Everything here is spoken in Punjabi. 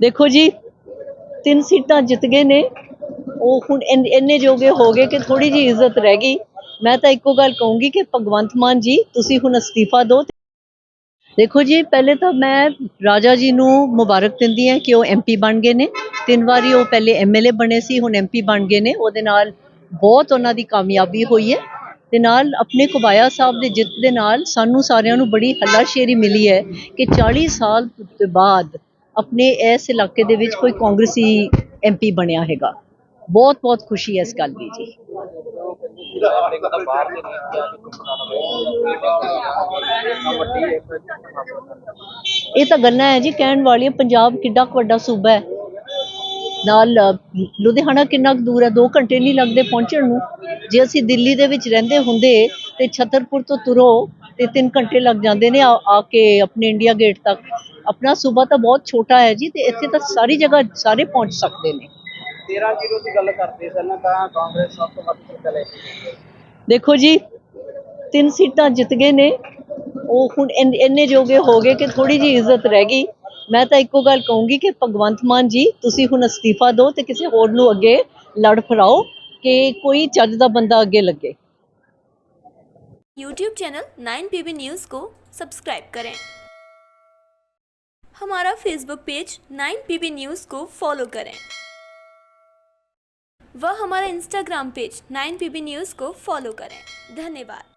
ਦੇਖੋ ਜੀ, ਤਿੰਨ ਸੀਟਾਂ ਜਿੱਤ ਗਏ ਨੇ। ਉਹ ਹੁਣ ਇੰਨ- ਇੰਨੇ ਜੋਗੇ ਹੋ ਗਏ ਕਿ ਥੋੜੀ ਜੀ ਇੱਜ਼ਤ ਰਹਿ ਗਈ। ਮੈਂ ਤਾਂ ਇੱਕੋ ਗੱਲ ਕਹੂੰਗੀ ਕਿ ਭਗਵੰਤ ਮਾਨ ਜੀ, ਤੁਸੀਂ ਹੁਣ ਅਸਤੀਫਾ ਦਿਓ ਦੇਖੋ ਜੀ, ਪਹਿਲੇ ਤਾਂ ਮੈਂ ਰਾਜਾ ਜੀ ਨੂੰ ਮੁਬਾਰਕ ਦਿੰਦੀ ਹਾਂ ਕਿ ਉਹ ਐਮਪੀ ਬਣ ਗਏ ਨੇ। ਤਿੰਨ ਵਾਰੀ ਉਹ ਪਹਿਲੇ ਐਮਐਲਏ ਬਣੇ ਸੀ, ਹੁਣ ਐਮਪੀ ਬਣ ਗਏ ਨੇ। ਉਹਦੇ ਨਾਲ ਬਹੁਤ ਉਹਨਾਂ ਦੀ ਕਾਮਯਾਬੀ ਹੋਈ ਹੈ ਤੇ ਨਾਲ ਆਪਣੇ ਕੁਬਾਇਆ ਸਾਹਿਬ ਦੇ ਜਿੱਤ ਦੇ ਨਾਲ ਸਾਨੂੰ ਸਾਰਿਆਂ ਨੂੰ ਬੜੀ ਹੱਲਾਸ਼ੇਰੀ ਮਿਲੀ ਹੈ ਕਿ 40 ਸਾਲ ਤੋਂ, ਬਾਅਦ ਆਪਣੇ ਇਸ ਇਲਾਕੇ ਦੇ ਵਿੱਚ ਕੋਈ ਕਾਂਗਰਸੀ ਐਮਪੀ ਬਣਿਆ ਹੈਗਾ। ਬਹੁਤ ਬਹੁਤ ਖੁਸ਼ੀ ਹੈ ਇਸ ਗੱਲ ਦੀ ਜੀ। ਇਹ ਤਾਂ ਗੰਨਾ ਹੈ ਜੀ, ਕਹਿਣ ਵਾਲੀਆਂ ਪੰਜਾਬ ਕਿੱਡਾ ਕੁ ਵੱਡਾ ਸੂਬਾ ਹੈ। ਨਾਲ ਲੁਧਿਆਣਾ ਕਿੰਨਾ ਕੁ ਦੂਰ ਹੈ 2 ਘੰਟੇ ਨਹੀਂ ਲੱਗਦੇ ਪਹੁੰਚਣ ਨੂੰ। ਜੇ ਅਸੀਂ ਦਿੱਲੀ ਦੇ ਵਿੱਚ ਰਹਿੰਦੇ ਹੁੰਦੇ ਤੇ ਛਤਰਪੁਰ ਤੋਂ ਤੁਰੋ ਤੇ 3 ਘੰਟੇ ਲੱਗ ਜਾਂਦੇ ਨੇ ਆ ਕੇ ਆਪਣੇ ਇੰਡੀਆ ਗੇਟ ਤੱਕ। ਆਪਣਾ ਸੂਬਾ ਤਾਂ ਬਹੁਤ ਛੋਟਾ ਹੈ ਜੀ ਤੇ ਇੱਥੇ ਤਾਂ ਸਾਰੀ ਜਗ੍ਹਾ ਸਾਰੇ ਪਹੁੰਚ ਸਕਦੇ ਨੇ। 13-0 ਦੀ ਗੱਲ ਕਰਦੇ ਸਨ ਤਾਂ ਕਾਂਗਰਸ ਸਭ ਤੋਂ ਵੱਧ ਸੀਟਾਂ ਲੈ ਕੇ ਦੇਖੋ ਜੀ ਤਿੰਨ ਸੀਟਾਂ ਜਿੱਤ ਗਏ ਨੇ। ਉਹ ਹੁਣ ਇੰਨ- ਇੰਨੇ ਜੋਗੇ ਹੋ ਗਏ ਕਿ ਥੋੜੀ ਜੀ ਇੱਜ਼ਤ ਰਹਿ ਗਈ। ਮੈਂ ਤਾਂ ਇੱਕੋ ਗੱਲ ਕਹੂੰਗੀ ਕਿ ਭਗਵੰਤ ਮਾਨ ਜੀ ਤੁਸੀਂ ਹੁਣ ਅਸਤੀਫਾ ਦਿਓ ਤੇ ਕਿਸੇ ਹੋਰ ਨੂੰ ਅੱਗੇ ਲੜ ਫਰਾਓ ਕਿ ਕੋਈ ਚੱਜ ਦਾ ਬੰਦਾ ਅੱਗੇ ਲੱਗੇ। YouTube channel nine 9PB news को सब्सक्राइब करें। हमारा Facebook page nine 9PB news को फॉलो करें। व हमारा Instagram page nine 9PB news को फॉलो करें। धन्यवाद।